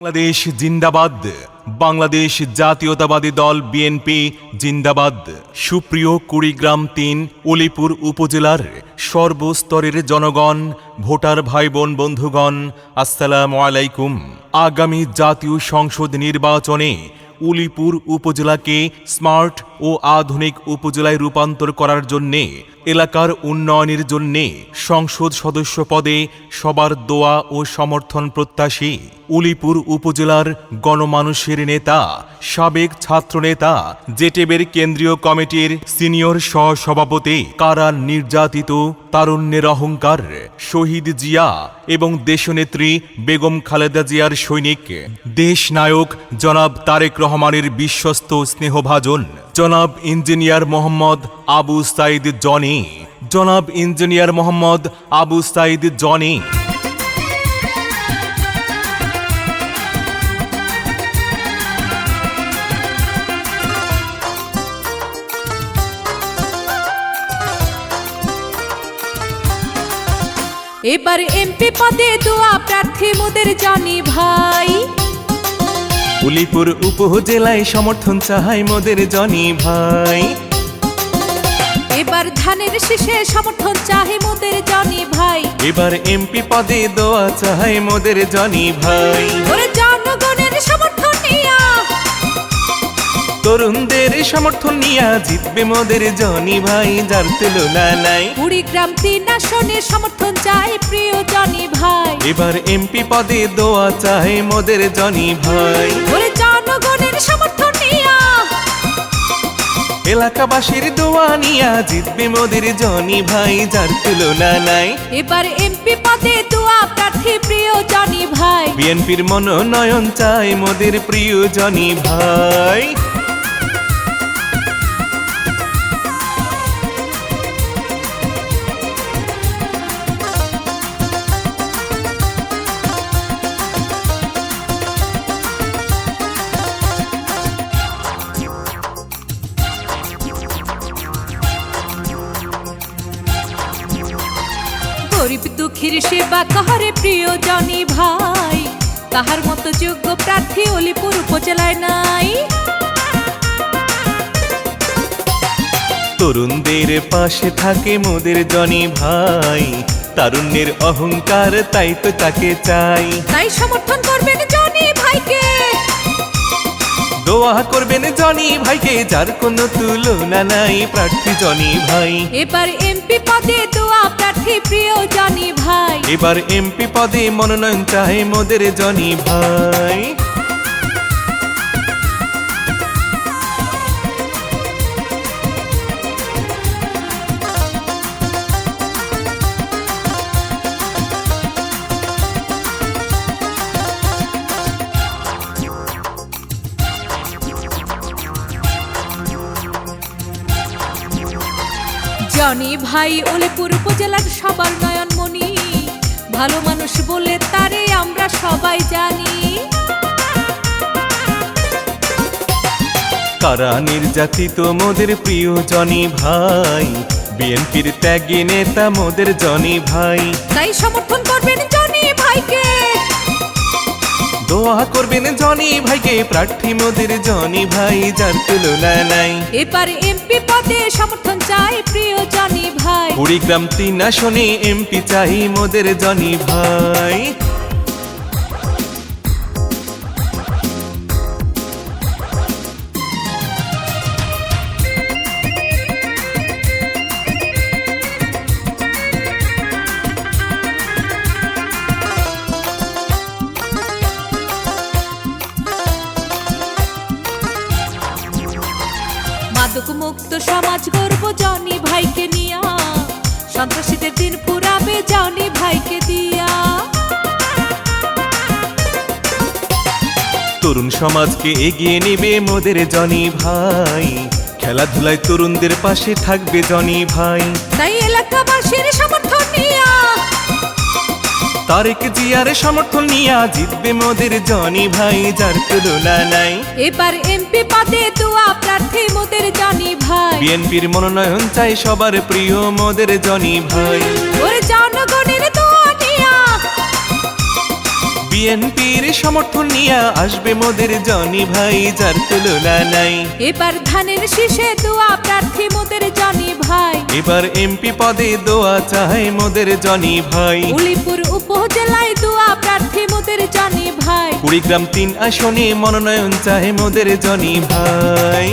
বাংলাদেশ জিন্দাবাদ, বাংলাদেশ জাতীয়তাবাদী দল বিএনপি জিন্দাবাদ। সুপ্রিয় কুড়িগ্রাম তিন, উলিপুর উপজেলার সর্বস্তরের জনগণ, ভোটার ভাই বোন বন্ধুগণ, আসসালামু আলাইকুম। আগামী জাতীয় সংসদ নির্বাচনে উলিপুর উপজেলাকে স্মার্ট ও আধুনিক উপজেলায় রূপান্তর করার জন্যে এলাকার উন্নয়নের জন্যে সংসদ সদস্য পদে সবার দোয়া ও সমর্থন প্রত্যাশী উলিপুর উপজেলার গণমানুষের নেতা, সাবেক ছাত্রনেতা, জেটেবের কেন্দ্রীয় কমিটির সিনিয়র সহসভাপতি, কারা নির্যাতিত, তারুণ্যের অহংকার, শহীদ জিয়া এবং দেশনেত্রী বেগম খালেদা জিয়ার সৈনিক দেশ নায়ক জনাব তারেক রহমানের বিশ্বস্ত স্নেহভাজন, জনাব ইঞ্জিনিয়ার মোহাম্মদ আবু সাইদ জনি জনাব ইঞ্জিনিয়ার মোহাম্মদ আবু সাইদ জনি। এবার এমপি পদে দোয়া প্রার্থী মোদের জানি ভাই। উলিপুর উপজেলায় সমর্থন চাহাই মোদের জনি ভাই। ধানের শীষে সমর্থন মোদের জানি ভাই। এবার এমপি পদে দোয়া মোদের জনি ভাই। ওরে জনগণের সমর্থন নিয়া। তরুণদের সমর্থন নিয়া জিতবে মোদের জনি ভাই যার তুলনা নাই। কুড়িগ্রাম তিন আসনে সমর্থন চাই প্রিয় জানি ভাই। এবার এমপি পদে দোয়া চাহে মোদের জনি ভাই। ওরে জনগণের সমর্থন এলাকাবাসীর দোয়া নিয়া জিতবে মোদের জনি ভাই যার তুলনা নাই। এবার এমপি পদে দোয়া প্রার্থী প্রিয় জনি ভাই। বিএনপির মনোনয়ন চাই মোদের প্রিয় জনি ভাই। গরিব দুঃখীর সেবা কাহারে প্রিয় জানি ভাই? তাহার মতো যোগ্য প্রার্থী অলিপুর উপজেলায় নাই। তরুণদের পাশে থাকে মোদের জনি ভাই। তারুণ্যের অহংকার তাই তো তাকে চাই। তাই সমর্থন করবেন জনি ভাইকে। দোয়া করবেন জনি ভাইকে যার কোনো তুলনা নাই। প্রার্থী জনি ভাই। এবার এমপি পদে দোয়া প্রার্থী প্রিয় জনি ভাই। এবার এমপি পদে মনোনয়ন চাই মোদের জনি ভাই। জনি ভাই অলিপুর উপজেলার সবার নয়নমণি। ভালো মানুষ বলে তারে আমরা সবাই জানি। কারা নির্যাতিত মোদের প্রিয় জনি ভাই? বিএনপির ত্যাগী নেতা মোদের জনি ভাই। তাই সমর্থন করবেন জনি ভাইকে। দোয়া করবেন জনি ভাইকে প্রার্থী মোদের জনি ভাই যার তুলনা নাই। এবার এমপি পদে সমর্থন চাই কুড়িগ্রাম তিন আসনে এমপি চাই মোদের জনি ভাই। মাদক মুক্ত সমাজ গর্ব দিন পুরাবে জনি ভাইকে দিয়া। তরুণ সমাজকে এগিয়ে নেবে মোদের জনি ভাই। খেলাধুলায় তরুণদের পাশে থাকবে জনি ভাই। তাই এলাকাবাসীর সমর্থন নিয়া। তারেক জিয়ার সমর্থন নিয়া জিতবে মোদের জনি ভাই যার তুলনা নাই। এবার এমপি পদে দোয়া প্রার্থী মোদের জনি ভাই। বিএনপির মনোনয়ন চাই সবার প্রিয় মোদের জনি ভাই। ওরে জনগণের দোয়া বিএনপির সমর্থন নিয়ে আসবে মোদের জনি ভাই যার তুলনা নাই। এবার ধানের শীষে দোয়া প্রার্থী মোদের জনি ভাই। এবার এমপি পদে দোয়া চায় মোদের জনি ভাই। উলিপুর উপজেলায় দোয়া কুড়িগ্রাম তিন আসনে মনোনয়ন চায় মোদের জনি ভাই।